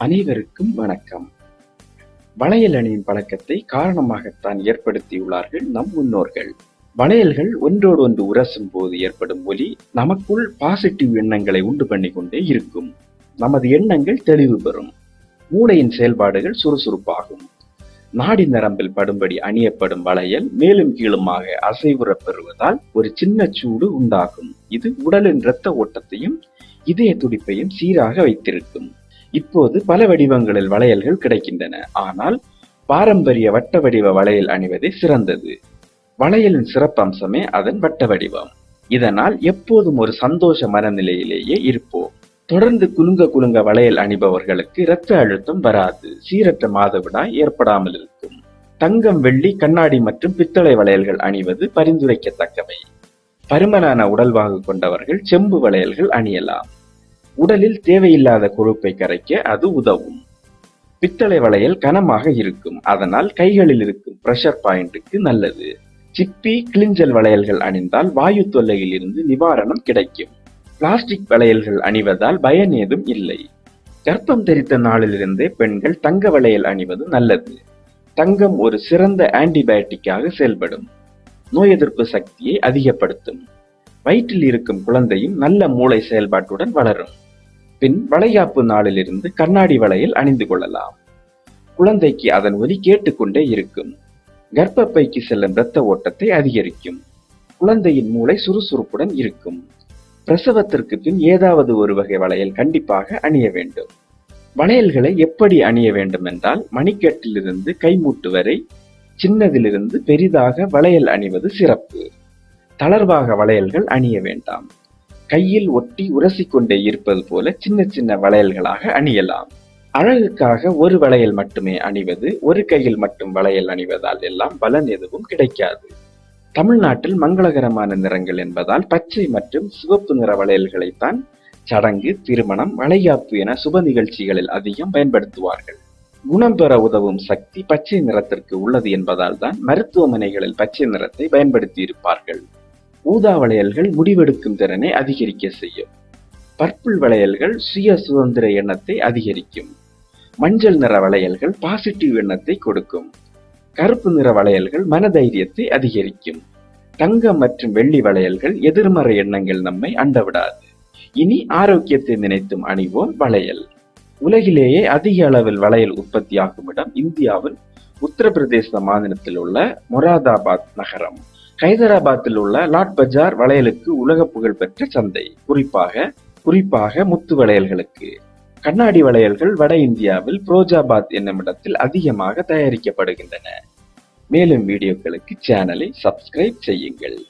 அனைவருக்கும் வணக்கம். வளையல் அணியும் பழக்கத்தை காரணமாகத்தான் ஏற்படுத்தியுள்ளார்கள் நம் முன்னோர்கள். வளையல்கள் ஒன்றோடு ஒன்று உரசும் போது ஏற்படும் ஒலி நமக்குள் பாசிட்டிவ் எண்ணங்களை உண்டு பண்ணி கொண்டே இருக்கும். நமது எண்ணங்கள் தெளிவு பெறும். மூளையின் செயல்பாடுகள் சுறுசுறுப்பாகும். நாடி நரம்பில் படும்படி அணியப்படும் வளையல் மேலும் கீழுமாக அசைவுறப் பெறுவதால் ஒரு சின்ன சூடு உண்டாகும். இது உடலின் இரத்த ஓட்டத்தையும் இதய துடிப்பையும் சீராக வைத்திருக்கும். இப்போது பல வடிவங்களில் வளையல்கள் கிடைக்கின்றன. ஆனால் பாரம்பரிய வட்ட வடிவ வளையல் அணிவதே சிறந்தது. வளையலின் சிறப்பம்சமே அதன் வட்ட வடிவம். இதனால் எப்போதும் ஒரு சந்தோஷ மனநிலையிலேயே இருப்போம். தொடர்ந்து குலுங்க குலுங்க வளையல் அணிபவர்களுக்கு இரத்த அழுத்தம் வராது. சீரற்ற மாதவிடாய் ஏற்படாமல் இருக்கும். தங்கம் வெள்ளி கண்ணாடி மற்றும் பித்தளை வளையல்கள் அணிவது பரிந்துரைக்கத்தக்கவை. பருமனான உடல்வாகு கொண்டவர்கள் செம்பு வளையல்கள் அணியலாம். உடலில் தேவையில்லாத கொழுப்பை கரைக்க அது உதவும். பித்தளை வளையல் கனமாக இருக்கும். அதனால் கைகளில் இருக்கும் பிரஷர் பாயிண்ட்டுக்கு நல்லது. சிப்பி கிளிஞ்சல் வளையல்கள் அணிந்தால் வாயு தொல்லையில் இருந்து நிவாரணம் கிடைக்கும். பிளாஸ்டிக் வளையல்கள் அணிவதால் பயன் ஏதும் இல்லை. கர்ப்பம் தெரித்த நாளிலிருந்தே பெண்கள் தங்க வளையல் அணிவது நல்லது. தங்கம் ஒரு சிறந்த ஆன்டிபயோட்டிக்காக செயல்படும். நோய் எதிர்ப்பு சக்தியை அதிகப்படுத்தும். வயிற்றில் இருக்கும் குழந்தையும் நல்ல மூளை செயல்பாட்டுடன் வளரும். பின் வளையாப்பு நாளிலிருந்து கண்ணாடி வளையல் அணிந்து கொள்ளலாம். குழந்தைக்கு அதன் ஒலி கேட்டுக்கொண்டே இருக்கும். கர்ப்பப்பைக்கு செல்லும் இரத்த ஓட்டத்தை அதிகரிக்கும். குழந்தையின் மூளை சுறுசுறுப்புடன் இருக்கும். பிரசவத்திற்கு பின் ஏதாவது ஒரு வகை வளையல் கண்டிப்பாக அணிய வேண்டும். வளையல்களை எப்படி அணிய வேண்டும் என்றால் மணிக்கட்டிலிருந்து கைமூட்டு வரை சின்னதிலிருந்து பெரிதாக வளையல் அணிவது சிறப்பு. தளர்வாக வளையல்கள் அணிய வேண்டாம். கையில் ஒட்டி உரசிக்கொண்டே இருப்பது போல சின்ன சின்ன வளையல்களாக அணியலாம். அழகுக்காக ஒரு வளையல் மட்டுமே அணிவது ஒரு கையில் மட்டும் வளையல் அணிவதால் எல்லாம் பலன் எதுவும் கிடைக்காது. தமிழ்நாட்டில் மங்களகரமான நிறங்கள் என்பதால் பச்சை மற்றும் சிவப்பு நிற வளையல்களைத்தான் சடங்கு திருமணம் வளையாப்பு என சுப நிகழ்ச்சிகளில் அதிகம் பயன்படுத்துவார்கள். குணம் பெற உதவும் சக்தி பச்சை நிறத்திற்கு உள்ளது என்பதால் தான் மருத்துவமனைகளில் பச்சை நிறத்தை பயன்படுத்தி இருப்பார்கள் ஊதா வளையல்கள் முடிவெடுக்கும் திறனை அதிகரிக்க செய்யும். பர்பிள் வளையல்கள் சுய சுதந்திர எண்ணத்தை அதிகரிக்கும். மஞ்சள் நிற வளையல்கள் பாசிட்டிவ் எண்ணத்தை கொடுக்கும். கருப்பு நிற வளையல்கள் மனதைரியத்தை அதிகரிக்கும். தங்கம் மற்றும் வெள்ளி வளையல்கள் எதிர்மறை எண்ணங்கள் நம்மை அண்டவிடாது. இனி ஆரோக்கியத்தை நினைத்தும் அணிவோம் வளையல். உலகிலேயே அதிக அளவில் வளையல் உற்பத்தியாகும் இடம் இந்தியாவின் உத்தரப்பிரதேச மாநிலத்தில் உள்ள மொராதாபாத் நகரம். ஹைதராபாத்தில் உள்ள லாட் பஜார் வளையலுக்கு உலக புகழ் பெற்ற சந்தை. குறிப்பாக குறிப்பாக முத்து வளையல்களுக்கு. கண்ணாடி வளையல்கள் வட இந்தியாவில் புரோஜாபாத் என்னும் இடத்தில் அதிகமாக தயாரிக்கப்படுகின்றன. மேலும் வீடியோக்களுக்கு சேனலை சப்ஸ்கிரைப் செய்யுங்கள்.